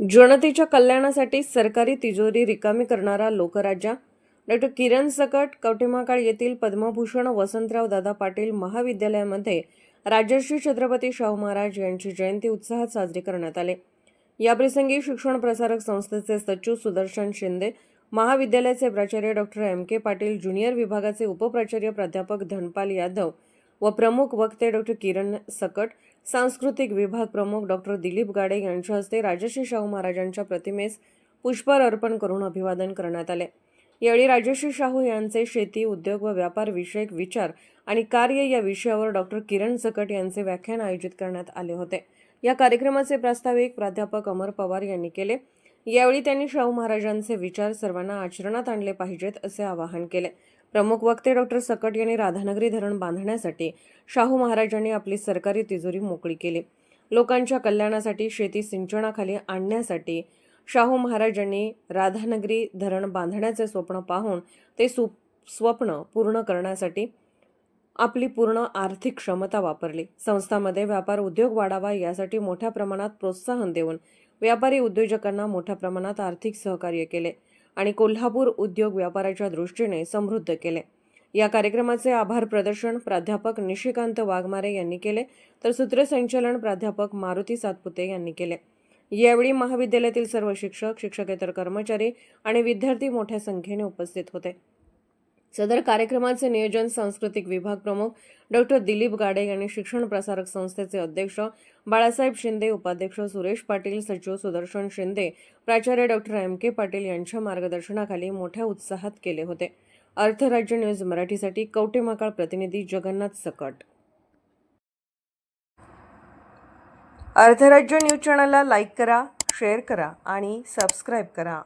जनतेच्या कल्याणासाठी सरकारी तिजोरी रिकामी करणारा लोकराजा डॉक्टर किरण सकट कवटेमाकाळ येथील पद्मभूषण वसंतराव दादा पाटील महाविद्यालयामध्ये राजर्षी छत्रपती शाहू महाराज यांची जयंती उत्साहात साजरी करण्यात आली. याप्रसंगी शिक्षण प्रसारक संस्थेचे सचिव सुदर्शन शिंदे महाविद्यालयाचे प्राचार्य doctor M. K. Patil junior विभागाचे उपप्राचार्य प्राध्यापक धनपाल यादव व प्रमुख वक्ते डॉक्टर किरण सकट सांस्कृतिक विभाग प्रमुख डॉक्टर दिलीप गाडे यांच्या हस्ते राजश्री शाहू महाराजांच्या प्रतिमेस पुष्पहार अर्पण करून अभिवादन करण्यात आले. यावेळी राजश्री शाहू यांचे शेती उद्योग व व्यापार विषयक विचार आणि कार्य या विषयावर डॉक्टर किरण सकट यांचे व्याख्यान आयोजित करण्यात आले होते. या कार्यक्रमाचे प्रास्ताविक प्राध्यापक अमर पवार यांनी केले. यावेळी त्यांनी शाहू महाराजांचे विचार सर्वांना आचरणात आणले पाहिजेत असे आवाहन केले. प्रमुख वक्ते डॉक्टर सकट यांनी राधानगरी धरण बांधण्यासाठी शाहू महाराजांनी आपली सरकारी तिजोरी मोकळी केली. लोकांच्या कल्याणासाठी शेती सिंचनाखाली आणण्यासाठी शाहू महाराजांनी राधानगरी धरण बांधण्याचे स्वप्न पाहून ते सु स्वप्न पूर्ण करण्यासाठी आपली पूर्ण आर्थिक क्षमता वापरली. संस्थामध्ये व्यापार उद्योग वाढावा यासाठी मोठ्या प्रमाणात प्रोत्साहन देऊन व्यापारी उद्योजकांना मोठ्या प्रमाणात आर्थिक सहकार्य केले. आणि कोल्हापूर उद्योग व्यापाराच्या दृष्टीने समृद्ध केले. या कार्यक्रमाचे आभार प्रदर्शन प्राध्यापक निशिकांत वाघमारे यांनी केले तर सूत्रसंचालन प्राध्यापक मारुती सातपुते यांनी केले. यावेळी महाविद्यालयातील सर्व शिक्षक शिक्षकेतर कर्मचारी आणि विद्यार्थी मोठ्या संख्येने उपस्थित होते. सदर कार्यक्रमाचे नियोजन सांस्कृतिक विभाग प्रमुख डॉक्टर दिलीप गाडे यांनी शिक्षण प्रसारक संस्थेचे अध्यक्ष बाळासाहेब शिंदे उपाध्यक्ष सुरेश पाटील सचिव सुदर्शन शिंदे प्राचार्य डॉक्टर एम. के. पाटील यांच्या मार्गदर्शनाखाली मोठ्या उत्साहात केले होते. अर्थराज्य न्यूज मराठीसाठी कवटेमाकाळ प्रतिनिधी जगन्नाथ सकट. अर्थराज्य न्यूज चॅनलला लाईक करा शेअर करा आणि सबस्क्राईब करा.